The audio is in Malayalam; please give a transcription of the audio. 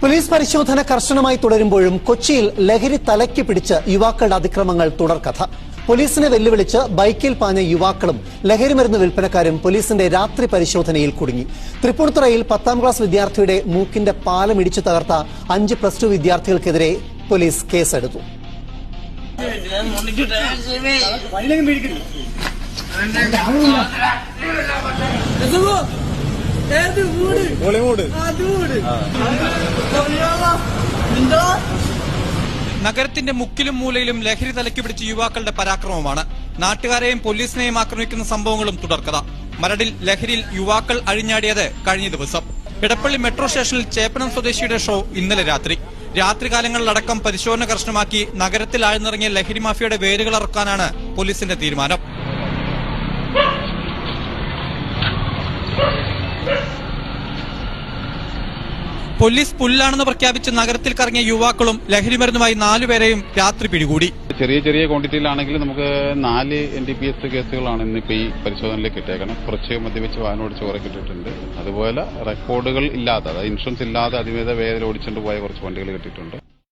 പോലീസ് പരിശോധന കർശനമായി തുടരുമ്പോഴും കൊച്ചിയിൽ ലഹരി തലയ്ക്ക് പിടിച്ച് യുവാക്കളുടെ അതിക്രമങ്ങൾ തുടർക്കഥ. പോലീസിനെ വെല്ലുവിളിച്ച് ബൈക്കിൽ പാഞ്ഞ യുവാക്കളും ലഹരിമരുന്ന് വിൽപ്പനക്കാരും പോലീസിന്റെ രാത്രി പരിശോധനയിൽ കുടുങ്ങി. തൃപ്പൂണിത്തുറയിൽ പത്താം ക്ലാസ് വിദ്യാർത്ഥിയുടെ മൂക്കിന്റെ പാലം ഇടിച്ചു തകർത്ത അഞ്ച് പ്ലസ് ടു വിദ്യാർത്ഥികൾക്കെതിരെ പോലീസ് കേസെടുത്തു. ഏത് വീട്? ഹോളിവുഡ് അത് വീട്. നഗരത്തിന്റെ മുക്കിലും മൂലയിലും ലഹരി തലയ്ക്ക് പിടിച്ച യുവാക്കളുടെ പരാക്രമമാണ്. നാട്ടുകാരെയും പോലീസിനെയും ആക്രമിക്കുന്ന സംഭവങ്ങളും തുടർക്കഥ. മരടിൽ ലഹരിയിൽ യുവാക്കൾ അഴിഞ്ഞാടിയത് കഴിഞ്ഞ ദിവസം. ഇടപ്പള്ളി മെട്രോ സ്റ്റേഷനിൽ ചേപ്പനം സ്വദേശിയുടെ ഷോ ഇന്നലെ രാത്രി. രാത്രികാലങ്ങളിലടക്കം പരിശോധന കർശനമാക്കി നഗരത്തിൽ ആഴ്ന്നിറങ്ങിയ ലഹരി മാഫിയയുടെ വേരുകൾ ഇറക്കാനാണ് പോലീസിന്റെ തീരുമാനം. പോലീസ് പുല്ലാണെന്ന് പ്രഖ്യാപിച്ച് നഗരത്തിൽ കറങ്ങിയ യുവാക്കളും ലഹരിമരുന്നുമായി നാലുപേരെയും രാത്രി പിടികൂടി. ചെറിയ ചെറിയ ക്വാണ്ടിറ്റിയിലാണെങ്കിൽ നമുക്ക് നാല് എൻ ഡി പി എസ് കേസുകളാണ് ഇന്നിപ്പോൾ ഈ പരിശോധനയിലേക്ക് കിട്ടിയേക്കണം കുറച്ച് മദ്യപിച്ച് വാഹനം ഓടിച്ച് കുറെ കിട്ടിയിട്ടുണ്ട്. അതുപോലെ റെക്കോർഡുകൾ ഇല്ലാതെ അതായത് ഇൻഷുറൻസ് ഇല്ലാതെ അതിമേത വേദന ഓടിച്ചുകൊണ്ട് പോയ കുറച്ച് വണ്ടികൾ കിട്ടിയിട്ടുണ്ട്.